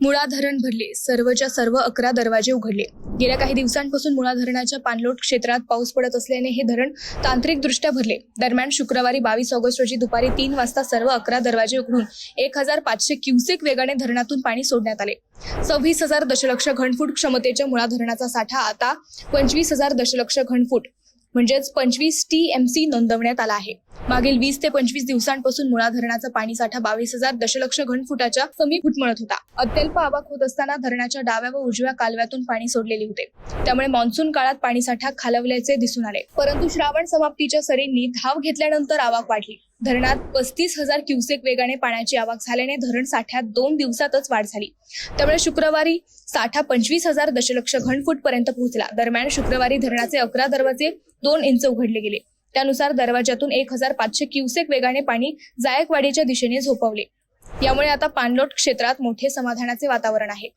मुळा धरण भरले. सर्वच्या सर्व अकरा दरवाजे उघडले. गेल्या काही दिवसांपासून मुळा धरणाच्या पाणलोट क्षेत्रात पाऊस पडत असल्याने हे धरण तांत्रिकदृष्ट्या भरले. दरम्यान शुक्रवारी बावीस ऑगस्ट रोजी दुपारी तीन वाजता सर्व अकरा दरवाजे उघडून एक हजार पाचशे क्युसेक वेगाने धरणातून पाणी सोडण्यात आले. सव्वीस हजार दशलक्ष घनफूट क्षमतेच्या मुळा धरणाचा साठा आता पंचवीस हजार दशलक्ष घनफूट म्हणजेच पंचवीस टी एम सी नोंदवण्यात आला आहे. मागील वीस ते पंचवीस दिवसांपासून मुळा धरणाचा पाणी साठा बावीस हजार दशलक्ष घनफुटाच्या कमी घुटमळत होता. अत्यल्प आवक होत असताना धरणाच्या डाव्या व उजव्या कालव्यातून पाणी सोडलेले होते. त्यामुळे मान्सून काळात पाणीसाठा खालवल्याचे दिसून आले. परंतु श्रावण समाप्तीच्या सरींनी धाव घेतल्यानंतर आवक वाढली. धरणात पस्तीस हजार क्युसेक वेगाने पाण्याची आवक झाल्याने धरण साठ्यात दोन दिवसातच वाढ झाली. त्यामुळे शुक्रवारी साठा पंचवीस हजार दशलक्ष घनफूट पर्यंत पोहोचला. दरम्यान शुक्रवारी धरणाचे अकरा दरवाजे दोन इंच उघडले गेले. त्यानुसार दरवाजातून एक हजार पाचशे क्युसेक वेगाने पाणी जायकवाडीच्या दिशेने झोपवले. यामुळे आता पाणलोट क्षेत्रात मोठे समाधानाचे वातावरण आहे.